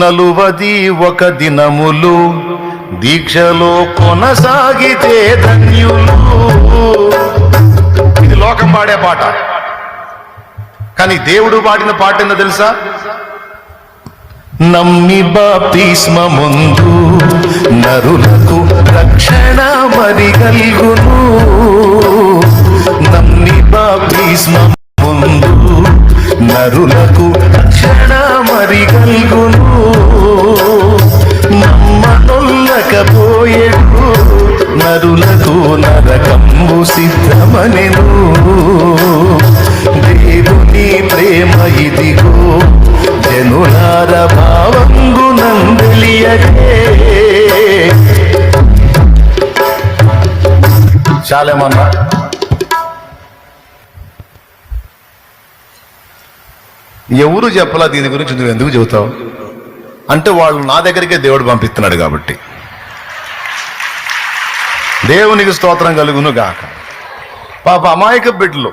నలువది ఒక దినములు దీక్షలో కొనసాగితే ధన్యులు. ఇది లోకం పాడే పాట. కానీ దేవుడు పాడిన పాట ఏందో తెలుసా? నమ్మి బాప్తిస్మ ముందు నరులకు రక్షణ మరి కలుగును. నమ్మి బాప్తిస్మ ముందు నరులకు సిద్ధమనెను దేవుని ప్రేమ ఇదిగో జనులార భావంగు నందలియగే చాలేమన్నా. ఎవరు చెప్పలా దీని గురించి నువ్వు ఎందుకు చెబుతావు? అంటే వాళ్ళు నా దగ్గరికే దేవుడు పంపిస్తున్నాడు కాబట్టి. దేవునికి స్తోత్రం కలుగును గాక పాప అమాయక బిడ్డలు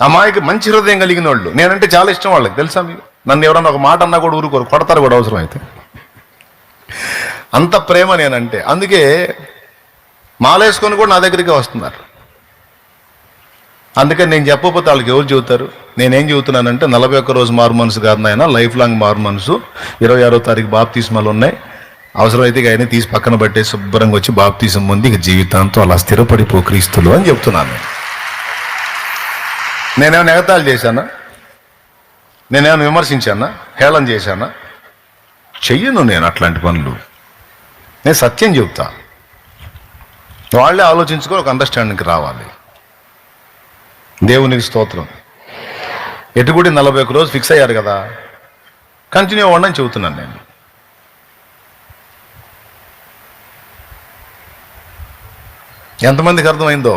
అమాయక మంచి హృదయం కలిగిన వాళ్ళు. నేనంటే చాలా ఇష్టం వాళ్ళకి తెలుసా మీకు? నన్ను ఎవరన్నా ఒక మాట అన్నా కూడా ఊరుకోరు కొడతారు కూడా అవసరం అయితే అంత ప్రేమ నేనంటే. అందుకే మాలేసుకొని కూడా నా దగ్గరికి వస్తున్నారు. అందుకని నేను చెప్పకపోతే వాళ్ళకి ఎవరు చెబుతారు? నేనేం చెబుతున్నానంటే నలభై ఒక్క రోజు మారు మనసు కాదు నాయన లైఫ్ లాంగ్ మారు మనసు. ఇరవై ఆరో తారీఖు బాప్తీస్మాలు ఉన్నాయి. అవసరమైతే ఇక ఆయన తీసి పక్కన పట్టే శుభ్రంగా వచ్చి బాప్తీసం ముందు ఇక జీవితాంతో అలా స్థిరపడిపో క్రీస్తులు అని చెప్తున్నాను నేనేమైనా ఎగతాళి చేశానా? నేనేమైనా విమర్శించానా? హేళన చేశానా? చెయ్యను నేను అట్లాంటి పనులు. నేను సత్యం చెబుతా. వాళ్ళే ఆలోచించుకొని ఒక అండర్స్టాండింగ్కి రావాలి. దేవునికి స్తోత్రం. ఎటుగుడి నలభై ఒక్క రోజు ఫిక్స్ అయ్యారు కదా. కంటిన్యూ అవ్వండి అని చెబుతున్నాను నేను. ఎంతమందికి అర్థమైందో?